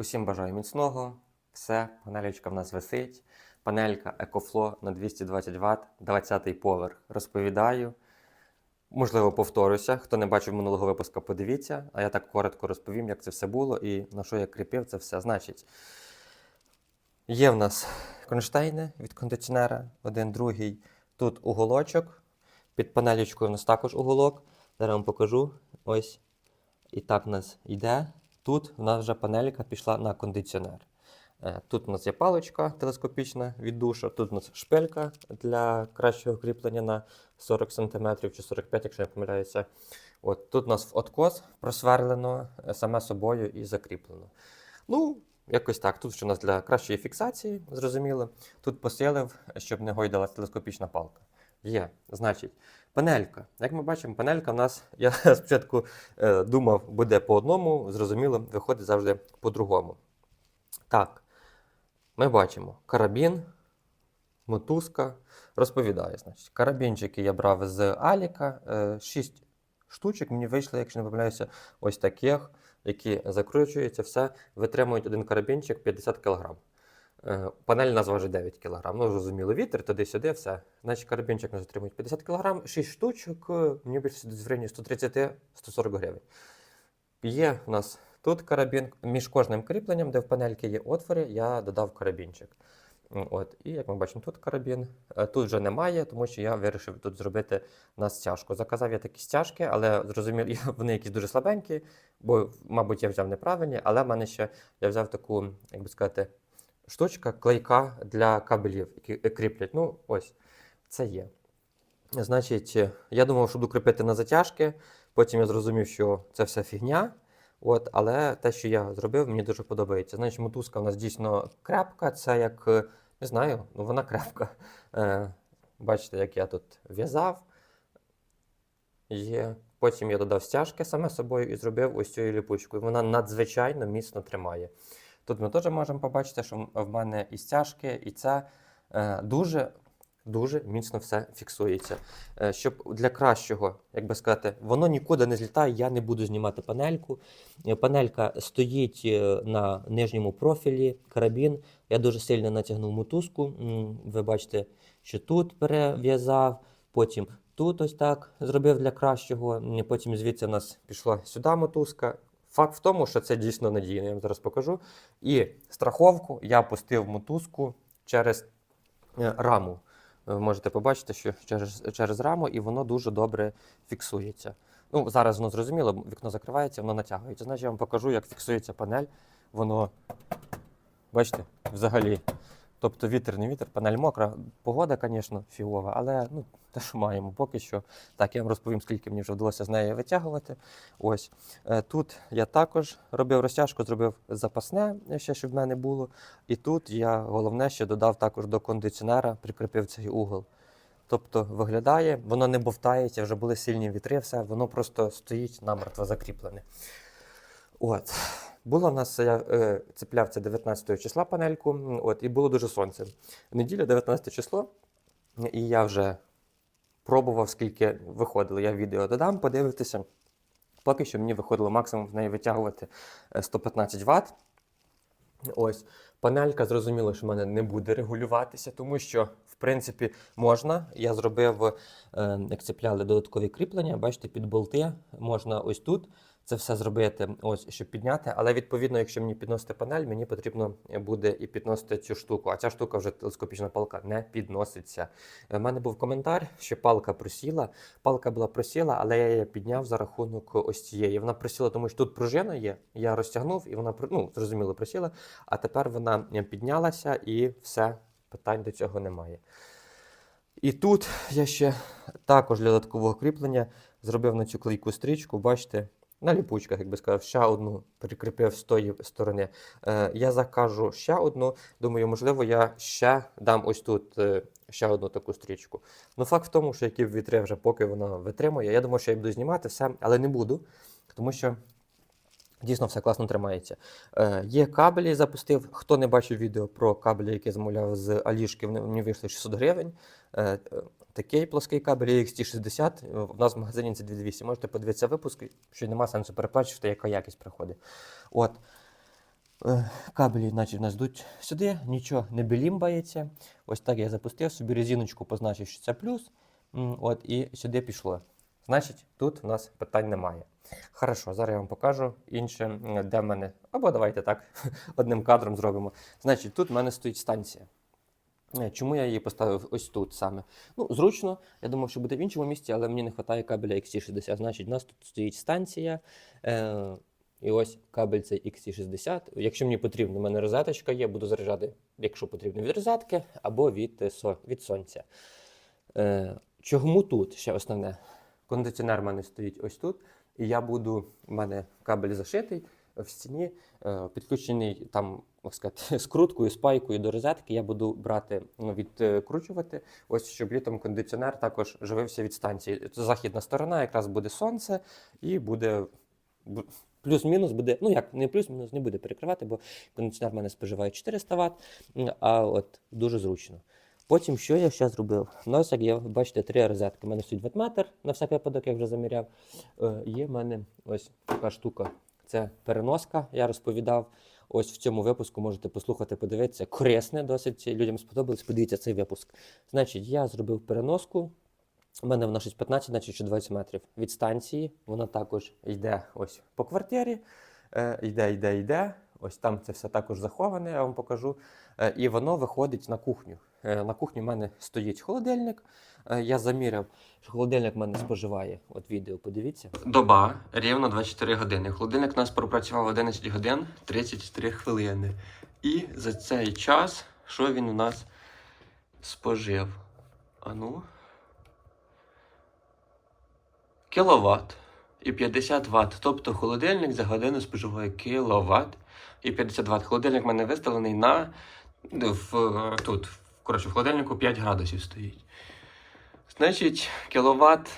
Усім бажаю міцного. Все, панелечка в нас висить. Панелька EcoFlow на 220 Вт, 20-й поверх. Розповідаю. Можливо, повторюся. Хто не бачив минулого випуска, подивіться. А я так коротко розповім, як це все було і на що я кріпив це все. Значить, є в нас кронштейни від кондиціонера, один, другий. Тут уголочок. Під панелечкою у нас також уголок. Зараз вам покажу. Ось. І так у нас йде. Тут в нас вже панелька пішла на кондиціонер. Е, Тут у нас є паличка телескопічна від душа, тут у нас шпилька для кращого кріплення на 40 см чи 45 якщо не помиляюся. От, тут у нас откос просверлено е, саме собою і закріплено. Ну, якось так. Тут ще у нас для кращої фіксації, зрозуміло. Тут посилив, щоб не гойдалась телескопічна палка. Є, значить, панелька. Як ми бачимо, панелька в нас, я спочатку е, думав, буде по одному, зрозуміло, виходить завжди по-другому. Так, ми бачимо карабін, мотузка. Розповідаю, значить, карабінчики я брав з Аліка. е, Шість штучок мені вийшло, якщо не помиляюся, ось таких, які закручуються, все, витримують один карабінчик 50 кг. Е, Панель нас важить 9 кг. Ну, зрозуміло, вітер, туди-сюди, все. Значить, карабінчик нас отримують 50 кг, 6 штучок, е, мені більше в районі 130-140 гривень. Є у нас тут карабін. Між кожним кріпленням, де в панельки є отвори, я додав карабінчик. От. І як ми бачимо, тут карабін. Е, Тут вже немає, тому що я вирішив тут зробити на стяжку. Заказав я такі стяжки, але зрозумів, вони якісь дуже слабенькі, бо, мабуть, я взяв неправильні, але в мене ще я взяв таку, як би сказати, штучка, клейка для кабелів, які кріплять. Ну, ось, це є. Значить, е, я думав, що буду кріпити на затяжки. Потім я зрозумів, що це все фігня. От, але те, що я зробив, мені дуже подобається. Значить, мотузка у нас дійсно крепка. Це як, е, не знаю, ну вона крепка. Е, бачите, як я тут в'язав. Є. Потім я додав стяжки саме собою і зробив ось цією ліпучкою. Вона надзвичайно міцно тримає. Тут ми теж можемо побачити, що в мене і стяжки, і це дуже, дуже міцно все фіксується. Е, щоб для кращого, як би сказати, воно нікуди не злітає, я не буду знімати панельку. Е, Панелька стоїть е, на нижньому профілі, карабін. Я дуже сильно натягнув мотузку. Ви бачите, що тут перев'язав, потім тут ось так зробив для кращого. Потім звідси в нас пішла сюди мотузка. Факт в тому, що це дійсно надійно, я вам зараз покажу. І страховку я пустив мотузку через е, раму. Ви можете побачити, що через, через раму і воно дуже добре фіксується. Ну, зараз воно зрозуміло, вікно закривається, воно натягується. Значить, я вам покажу, як фіксується панель. Воно, бачите, взагалі. Тобто вітер, не вітер, панель мокра. Погода, звісно, фігова, але ну, те, що маємо поки що. Так, я вам розповім, скільки мені вже вдалося з неї витягувати. Ось. Е, Тут я також робив розтяжку, зробив запасне, ще щоб в мене було. І тут я головне ще додав також до кондиціонера, прикріпив цей угол. Тобто виглядає, воно не бовтається, вже були сильні вітри, все, воно просто стоїть намертво закріплене. От. Було в нас, я е, цепляв це 19 числа панельку, от, і було дуже сонце. Неділя, 19 число, і я вже пробував, скільки виходило. Я відео додам, подивитися. Поки що мені виходило максимум в неї витягувати е, 115 Вт. Ось. Панелька зрозуміло, що в мене не буде регулюватися, тому що, в принципі, можна. Я зробив, е, як цепляли додаткові кріплення, бачите, під болти можна ось тут це все зробити, ось, щоб підняти. Але відповідно, якщо мені підносити панель, мені потрібно буде і підносити цю штуку. А ця штука вже телескопічна палка не підноситься. У мене був коментар, що палка просіла. Палка була просіла, але я її підняв за рахунок ось цієї. Вона просіла, тому що тут пружина є. Я розтягнув і вона ну, зрозуміло просіла. А тепер вона е, піднялася і все, питань до цього немає. І тут я ще також для додаткового кріплення зробив на цю клейку стрічку, бачите, на ліпучках, як би сказав, ще одну прикріпив з тої сторони. Е, я закажу ще одну. Думаю, можливо, я ще дам ось тут е, ще одну таку стрічку. Ну, факт в тому, що які вітри вже поки вона витримує. Я думаю, що я буду знімати все, але не буду, тому що. Дійсно, все класно тримається. Е, є кабелі, запустив. Хто не бачив відео про кабелі, які замовляв з Алішки, вони вийшли 600 гривень. Е, е, такий плоский кабель XT60. е, У нас в магазині це 2200. Можете подивитися випуск, що нема сенсу переплачувати, яка якість приходить. От. Е, Кабелі, значить, нас йдуть сюди, нічого не білімбається. Ось так я запустив собі резиночку, позначив, що це плюс. От, і сюди пішло. Значить, тут в нас питань немає. Хорошо, зараз я вам покажу інше, де в мене. Або давайте так, одним кадром зробимо. Значить, тут в мене стоїть станція. Е, Чому я її поставив ось тут саме? Ну, зручно. Я думав, що буде в іншому місці, але мені не вистачає кабеля XT60. Значить, у нас тут стоїть станція. Е- і ось кабель цей XT60. Якщо мені потрібно, у мене розеточка є, буду заряджати, якщо потрібно, від розетки або від, е, від сонця. Е, чому тут ще основне? Кондиціонер в мене стоїть ось тут, і я буду, у мене кабель зашитий в стіні, е, підключений там, як сказати, скруткою, спайкою до розетки. Я буду брати, ну, відкручувати, ось щоб літом кондиціонер також живився від станції. Це західна сторона, якраз буде сонце, і буде плюс-мінус буде, ну як не плюс-мінус, не буде перекривати, бо кондиціонер в мене споживає 400 Вт, а от дуже зручно. Потім, що я ще зробив? Нас, як є, бачите, три розетки. У мене стоїть ватметр, на всяк випадок, я вже заміряв. Е, є в мене ось така штука. Це переноска, я розповідав. Ось в цьому випуску можете послухати, подивитися. Корисне, досить людям сподобалось. Подивіться цей випуск. Значить, я зробив переноску. У мене вона щось 15, значить що 20 метрів від станції. Вона також йде ось по квартирі. Е, йде, йде, йде. Ось там це все також заховане, я вам покажу. Е, і воно виходить на кухню. Е, на кухні в мене стоїть холодильник. Е, я заміряв, що холодильник в мене споживає. От відео, подивіться. Доба рівно 24 години. Холодильник у нас пропрацював 11 годин 33 хвилини. І за цей час, що він у нас спожив? А ну. Кіловат і 50 Вт. Тобто холодильник за годину споживає кіловат і 50 Вт. Холодильник в мене виставлений на в, тут. Коротше, в холодильнику 5 градусів стоїть. Значить, кіловат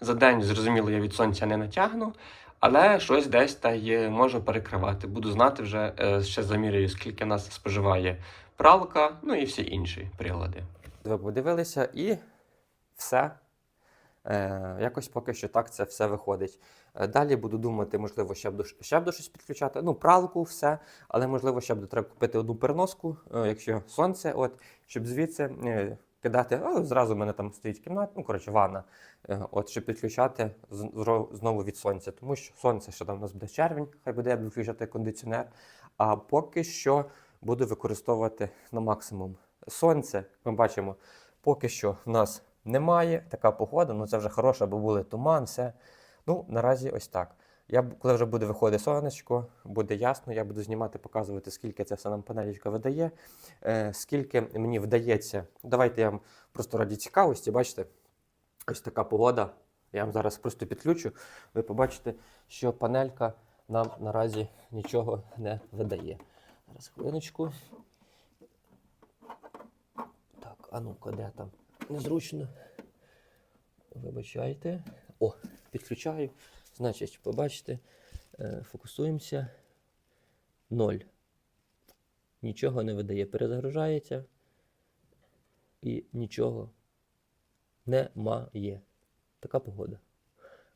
за день, зрозуміло, я від сонця не натягну, але щось десь та є, можу перекривати. Буду знати вже, е, ще замірюю, скільки нас споживає пралка, ну і всі інші прилади. Ви подивилися і все. Е, якось поки що так це все виходить. Е, Далі буду думати, можливо, ще буду, ще буду щось підключати. Ну, пралку, все, але можливо, ще буде треба купити одну переноску, е, якщо сонце, от, щоб звідси кидати. А, зразу в мене там стоїть кімната, ну, коротше, ванна, от, щоб підключати знову від сонця. Тому що сонце, що там у нас буде червень, хай буде включати кондиціонер. А поки що буду використовувати на максимум. Сонце, ми бачимо, поки що в нас немає. Така погода, ну це вже хороша, бо були туман, все. Ну, наразі ось так. Я, коли вже буде виходити сонечко, буде ясно, я буду знімати, показувати, скільки все нам панелічка видає, е, скільки мені вдається. Давайте я вам просто раді цікавості, бачите, ось така погода. Я вам зараз просто підключу. Ви побачите, що панелька нам наразі нічого не видає. Зараз хвилиночку. Так, а ну-ка, де там? Незручно. Вибачайте. О, підключаю. Значить, побачите, е, фокусуємося. Ноль. Нічого не видає, перезагружається. І нічого немає. Така погода.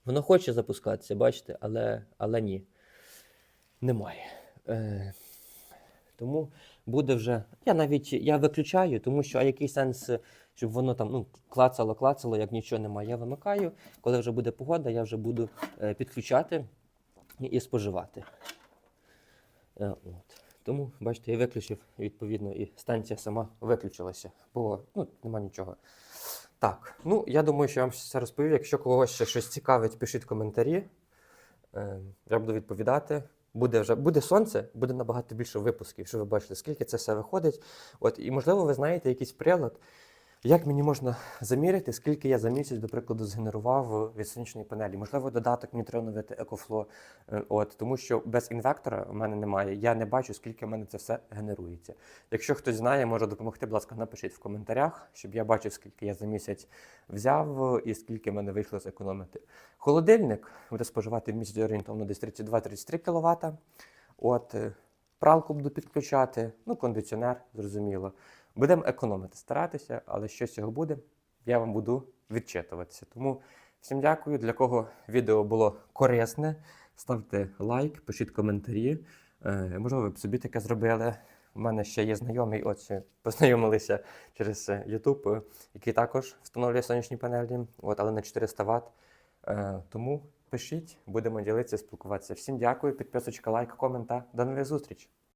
Воно хоче запускатися, бачите, але, але ні. Немає. Е, тому буде вже. Я навіть я виключаю, тому що а який сенс, щоб воно там ну, клацало, клацало, як нічого немає. Я вимикаю. Коли вже буде погода, я вже буду е, підключати і, споживати. Е, от. Тому, бачите, я виключив, відповідно, і станція сама виключилася, бо ну, нема нічого. Так, ну я думаю, що я вам все розповів. Якщо когось ще щось цікавить, пишіть коментарі. Е, я буду відповідати. Буде вже буде сонце, буде набагато більше випусків, що ви бачите, скільки це все виходить. От, і можливо, ви знаєте якийсь прилад, як мені можна заміряти, скільки я за місяць, до прикладу, згенерував від сонячної панелі. Можливо, додаток мені треба новити EcoFlow, е, от, тому що без інвектора в мене немає. Я не бачу, скільки в мене це все генерується. Якщо хтось знає, може допомогти, будь ласка, напишіть в коментарях, щоб я бачив, скільки я за місяць взяв і скільки в мене вийшло зекономити. Холодильник буде споживати в місяць орієнтовно десь 32-33 кВт. От, е, пралку буду підключати, ну, кондиціонер, зрозуміло. Будемо економити, старатися, але що з цього буде, я вам буду відчитуватися. Тому всім дякую. Для кого відео було корисне, ставте лайк, пишіть коментарі. Е, можливо, ви б собі таке зробили. У мене ще є знайомий, от познайомилися через е, YouTube, е, який також встановлює сонячні панелі, от, але на 400 Вт. Е, тому пишіть, будемо ділитися, спілкуватися. Всім дякую, підписочка, лайк, комент до нових зустріч!